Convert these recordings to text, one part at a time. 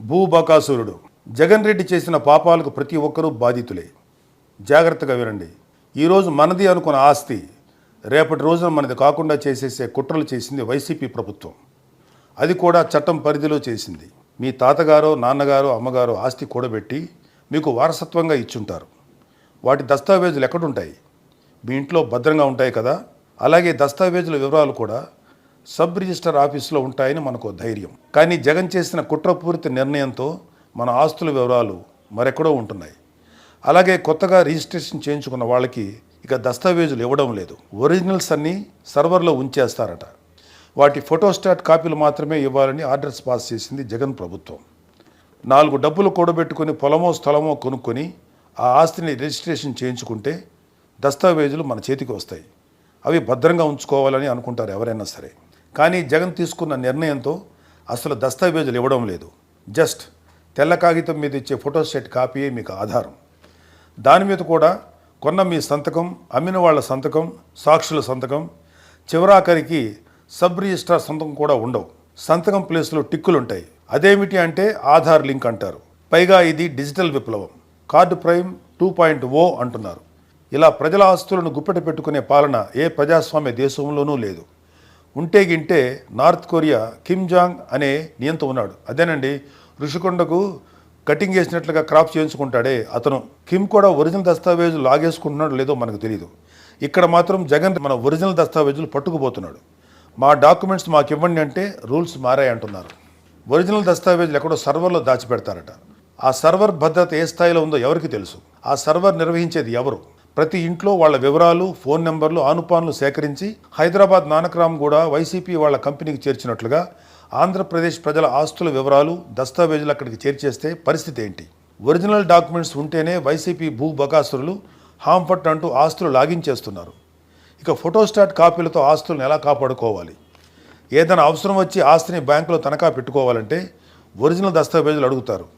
భూబకాసురుడు జగన్ రెడ్డి చేసిన పాపాలకు ప్రతి ఒక్కరూ బాధితులే. జాగ్రత్తగా వినండి. ఈరోజు మనది అనుకున్న ఆస్తి రేపటి రోజున మనది కాకుండా చేసేసే కుట్రలు చేసింది వైసీపీ ప్రభుత్వం. అది కూడా చట్టం పరిధిలో చేసింది. మీ తాతగారో నాన్నగారో అమ్మగారో ఆస్తి కూడబెట్టి మీకు వారసత్వంగా ఇచ్చుంటారు. వాటి దస్తావేజులు ఎక్కడుంటాయి? మీ ఇంట్లో భద్రంగా ఉంటాయి కదా? అలాగే దస్తావేజుల వివరాలు కూడా సబ్ రిజిస్టర్ ఆఫీసులో ఉంటాయని మనకు ధైర్యం. కానీ జగన్ చేసిన కుట్రపూరిత నిర్ణయంతో మన ఆస్తుల వివరాలు మరెక్కడో ఉంటున్నాయి. అలాగే కొత్తగా రిజిస్ట్రేషన్ చేయించుకున్న వాళ్ళకి ఇక దస్తావేజులు ఇవ్వడం లేదు. ఒరిజినల్స్ అన్నీ సర్వర్లో ఉంచేస్తారట. వాటి ఫోటోస్టాట్ కాపీలు మాత్రమే ఇవ్వాలని ఆర్డర్స్ పాస్ చేసింది జగన్ ప్రభుత్వం. నాలుగు డబ్బులు కూడబెట్టుకొని పొలమో స్థలమో కొనుక్కొని ఆ ఆస్తిని రిజిస్ట్రేషన్ చేయించుకుంటే దస్తావేజులు మన చేతికి వస్తాయి. అవి భద్రంగా ఉంచుకోవాలని అనుకుంటారు ఎవరైనా సరే. కానీ జగన్ తీసుకున్న నిర్ణయంతో అసలు దస్తావేజులు ఇవ్వడం లేదు. జస్ట్ తెల్ల కాగితం మీద ఇచ్చే ఫోటోస్టేట్ కాపీయే మీకు ఆధారం. దాని మీద కూడా కొన్న మీ సంతకం అమ్మిన వాళ్ళ సంతకం సాక్షుల సంతకం చివరాఖరికి సబ్ రిజిస్ట్రార్ సంతకం కూడా ఉండవు. సంతకం ప్లేస్లో టిక్కులు ఉంటాయి అదేమిటి అంటే ఆధార్ లింక్ అంటారు. పైగా ఇది డిజిటల్ విప్లవం. Card prime two point O అంటున్నారు. ఇలా ప్రజల ఆస్తులను గుప్పెట పెట్టుకునే పాలన ఏ ప్రజాస్వామ్య దేశంలోనూ లేదు. ఉంటే గింటే నార్త్ కొరియా కిమ్ జాంగ్ అనే నియంత ఉన్నాడు. అదేనండి ఋషికొండకు కటింగ్ చేసినట్లుగా క్రాప్ చేయించుకుంటాడే. అతను కిమ్ కూడా ఒరిజినల్ దస్తావేజులు లాగేసుకుంటున్నాడు లేదో మనకు తెలియదు ఇక్కడ మాత్రం జగన్ మన ఒరిజినల్ దస్తావేజులు పట్టుకుపోతున్నాడు. మా డాక్యుమెంట్స్ మాకు ఇవ్వండి అంటే రూల్స్ మారాయి అంటున్నారు ఒరిజినల్ దస్తావేజులు ఎక్కడో సర్వర్లో దాచిపెడతారట. ఆ సర్వర్ భద్రత ఏ స్థాయిలో ఉందో ఎవరికి తెలుసు? ఆ సర్వర్ నిర్వహించేది ఎవరు? ప్రతి ఇంట్లో వాళ్ళ వివరాలు ఫోన్ నెంబర్లు ఆనుపాన్లు సేకరించి హైదరాబాద్ నానక్రామ్ కూడా వైసీపీ వాళ్ళ కంపెనీకి చేర్చినట్లుగా ఆంధ్రప్రదేశ్ ప్రజల ఆస్తుల వివరాలు దస్తావేజులు అక్కడికి చేర్చేస్తే పరిస్థితి ఏంటి? ఒరిజినల్ డాక్యుమెంట్స్ ఉంటేనే వైసీపీ భూ బకాసురులు హాంఫట్ అంటూ ఆస్తులు లాగించేస్తున్నారు. ఇక ఫోటోస్టాట్ కాపీలతో ఆస్తులను ఎలా కాపాడుకోవాలి? ఏదైనా అవసరం వచ్చి ఆస్తిని బ్యాంకులో తనఖా పెట్టుకోవాలంటే ఒరిజినల్ దస్తావేజులు అడుగుతారు.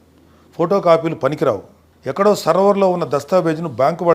ఫోటో కాపీలు పనికిరావు. ఎక్కడో సర్వర్లో ఉన్న దస్తావేజును బ్యాంకు